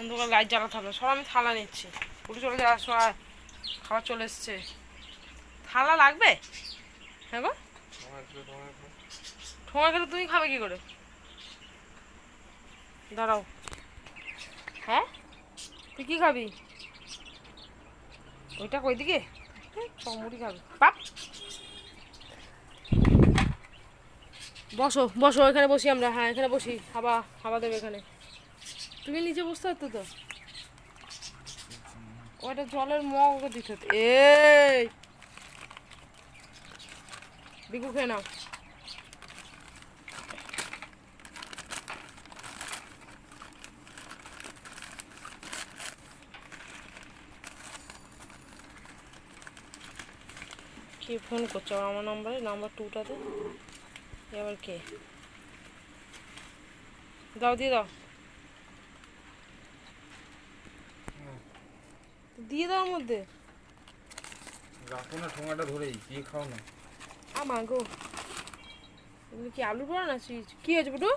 অন্ধকার, লাইট জ্বালাতে হবে সব আমি থালা নিচ্ছি। উঠে চলে যাওয়ার সময় খাবার চলে এসছে। থালা লাগবে? হ্যাঁ গো। ঠোঙা খেলে তুমি খাবে কি করে? দাঁড়াও। হ্যাঁ? তুই কি খাবি? ওইটা কই দিকে? মুড়ি খাবি। পাপ বসো বসো, এখানে বসি আমরা। হ্যাঁ এখানে বসি। হাওয়া হাওয়া দেবে এখানে। তুমি নিচে বসতে পারতো তো? ওটা জলের মগ দিতে এই! বিকু খেয়ে নাও। কে ফোন করছে? আমার নাম্বারে নাম্বার টুটাতে এ আবার কে? দাও, দিয়ে দাও। দিয়ে দাও মধ্যে রাখো না ঠোঙাটা ধরেই দিয়ে খাও না। আমা গো। এগুলো কি আলু পোড়া না চিজ কি হয়েছে বুটু?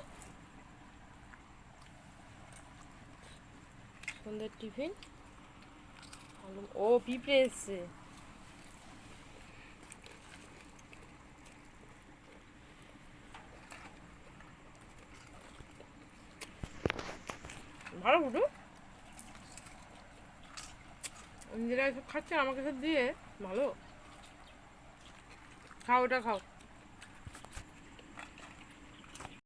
সন্ধ্যের টিফিন। আলু ও পিঁপড়ে এসছে। ভালো বুটু? নিজেরা এসব খাচ্ছে আমাকে সব দিয়ে ভালো? খাও ওটা খাও।